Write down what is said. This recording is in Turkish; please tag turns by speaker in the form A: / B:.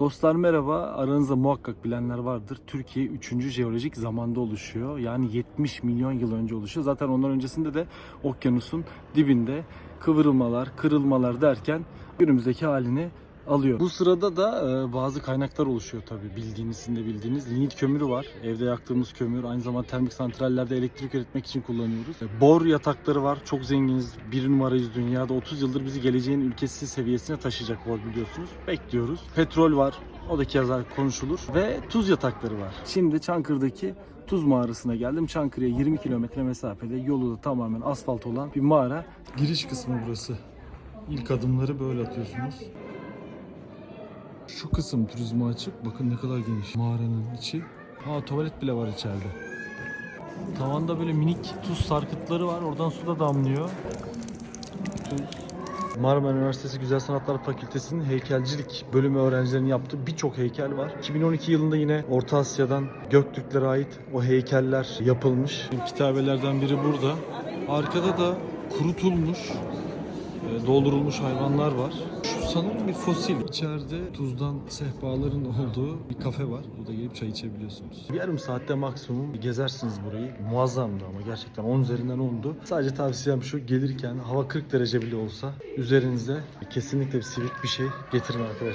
A: Dostlar merhaba. Aranızda muhakkak bilenler vardır. Türkiye 3. jeolojik zamanda oluşuyor. Yani 70 milyon yıl önce oluşuyor. Zaten ondan öncesinde de okyanusun dibinde kıvrılmalar, kırılmalar derken günümüzdeki halini alıyor. Bu sırada da e, bazı kaynaklar oluşuyor tabii bildiğiniz, de bildiğiniz. Lignit kömürü var. Evde yaktığımız kömür. Aynı zamanda termik santrallerde elektrik üretmek için kullanıyoruz. E, Bor yatakları var. Çok zenginiz. Bir numarayız dünyada. 30 yıldır bizi geleceğin ülkesi seviyesine taşıyacak bor biliyorsunuz. Bekliyoruz. Petrol var. O da keza konuşulur. Ve tuz yatakları var. Şimdi Çankırı'daki Tuz mağarasına geldim. Çankırı'ya 20 kilometre mesafede yolu da tamamen asfalt olan bir mağara. Giriş kısmı burası. İlk adımları böyle atıyorsunuz. Şu kısım turizme açık. Bakın ne kadar geniş. Mağaranın içi. Ha tuvalet bile var içeride. Tavanda böyle minik tuz sarkıtları var. Oradan su da damlıyor. Tuz. Marmara Üniversitesi Güzel Sanatlar Fakültesi'nin heykelcilik bölümü öğrencilerinin yaptığı birçok heykel var. 2012 yılında yine Orta Asya'dan Göktürklere ait o heykeller yapılmış. Kitabelerden biri burada. Arkada da kurutulmuş, doldurulmuş hayvanlar var. Şu sanırım bir fosil. İçeride tuzdan sehpaların olduğu bir kafe var. Burada gelip çay içebiliyorsunuz. Bir yarım saatte maksimum gezersiniz burayı. Muazzamdı ama gerçekten 10 üzerinden 10'du. Sadece tavsiyem şu gelirken hava 40 derece bile olsa üzerinize kesinlikle bir sivit bir şey getirin arkadaşlar.